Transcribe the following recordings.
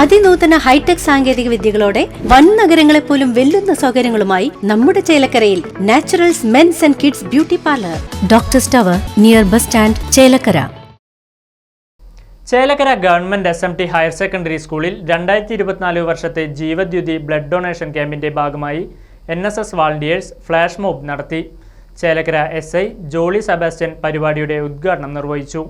അതിനൂതന hi tech സാങ്കേതിക വിദ്യകളോടെ വൻ നഗരങ്ങളെ പോലും വെല്ലുന്ന സൗകര്യങ്ങളുമായി നമ്മുടെ ചേലക്കരയിൽ Naturals men's and kids beauty parlour. Doctor tower near bus stand Chelakkara. Chelakkara government S M T higher secondary സ്കൂളിൽ രണ്ടായിരത്തി ഇരുപത്തിനാല് വർഷത്തെ ജീവദ്യുതി ബ്ലഡ് ഡൊണേഷൻ ക്യാമ്പിന്റെ ഭാഗമായി N S S volunteers flash mob നടത്തി. ചേലക്കര എസ് ഐ ജോളി സെബാസ്റ്റ്യൻ പരിപാടിയുടെ ഉദ്ഘാടനം നിർവഹിച്ചു.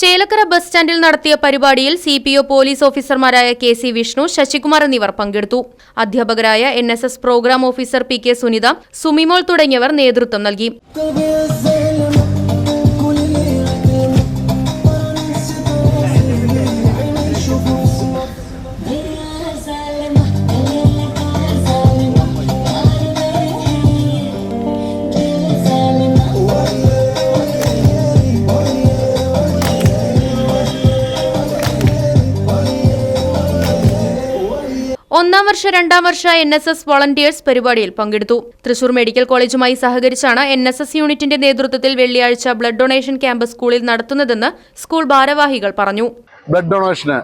ചേലക്കര ബസ് സ്റ്റാൻഡിൽ നടത്തിയ പരിപാടിയിൽ സി പി ഒ പോലീസ് ഓഫീസർമാരായ കെ സി വിഷ്ണു ശശികുമാർ എന്നിവർ പങ്കെടുത്തു. അധ്യാപകരായ N S S programme officer P K Sunitha Sumimol തുടങ്ങിയവർ നേതൃത്വം നൽകി. ഒന്നാം വർഷ രണ്ടാം വർഷ എൻ എസ് എസ് വോളണ്ടിയേഴ്സ് പരിപാടിയിൽ പങ്കെടുത്തു. തൃശൂർ മെഡിക്കൽ കോളേജുമായി സഹകരിച്ചാണ് എൻ എസ് എസ് യൂണിറ്റിന്റെ നേതൃത്വത്തിൽ വെള്ളിയാഴ്ച ബ്ലഡ് ഡൊണേഷൻ ക്യാമ്പ് സ്കൂളിൽ നടത്തുന്നതെന്ന് സ്കൂൾ ഭാരവാഹികൾ പറഞ്ഞു. ബ്ലഡ് ഡൊണേഷന്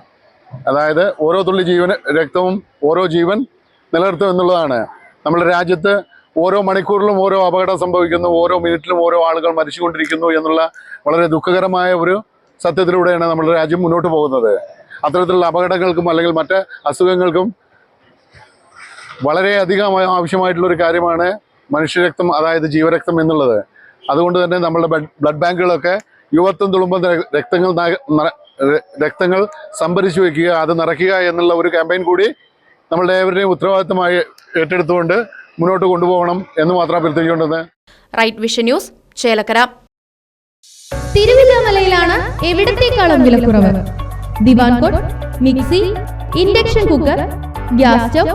അതായത് ഓരോ തുള്ളി ജീവൻ രക്തവും ഓരോ ജീവൻ നിലനിർത്തും എന്നുള്ളതാണ്. നമ്മുടെ രാജ്യത്ത് ഓരോ മണിക്കൂറിലും ഓരോ അപകടം സംഭവിക്കുന്നു ഓരോ മിനിറ്റിലും ഓരോ ആളുകൾ മരിച്ചുകൊണ്ടിരിക്കുന്നു എന്നുള്ള വളരെ ദുഃഖകരമായ ഒരു സത്യത്തിലൂടെയാണ് നമ്മുടെ രാജ്യം മുന്നോട്ട് പോകുന്നത്. അത്തരത്തിലുള്ള അപകടങ്ങൾക്കും അല്ലെങ്കിൽ മറ്റ് അസുഖങ്ങൾക്കും വളരെയധികം ആവശ്യമായിട്ടുള്ള ഒരു കാര്യമാണ് മനുഷ്യരക്തം അതായത് ജീവരക്തം എന്നുള്ളത്. അതുകൊണ്ട് തന്നെ നമ്മളുടെ ബ്ലഡ് ബാങ്കുകളൊക്കെ യുവത്വം തുളുമ്പോൾ രക്തങ്ങൾ രക്തങ്ങൾ സംഭരിച്ചു വയ്ക്കുക അത് നിറയ്ക്കുക എന്നുള്ള ഒരു ക്യാമ്പയിൻ കൂടി നമ്മളുടെ ഏവരുടെയും ഉത്തരവാദിത്തമായി ഏറ്റെടുത്തുകൊണ്ട് മുന്നോട്ട് കൊണ്ടുപോകണം എന്ന് മാത്രം അഭ്യർത്ഥിച്ചുകൊണ്ടത് റൈറ്റ് വിഷൻ ന്യൂസ് ചേലക്കര. തിരുവില്ലാമലയിലാണ് എവിടത്തേക്കാളും കുറവ്? Diwan cot mixie induction cooker gas stove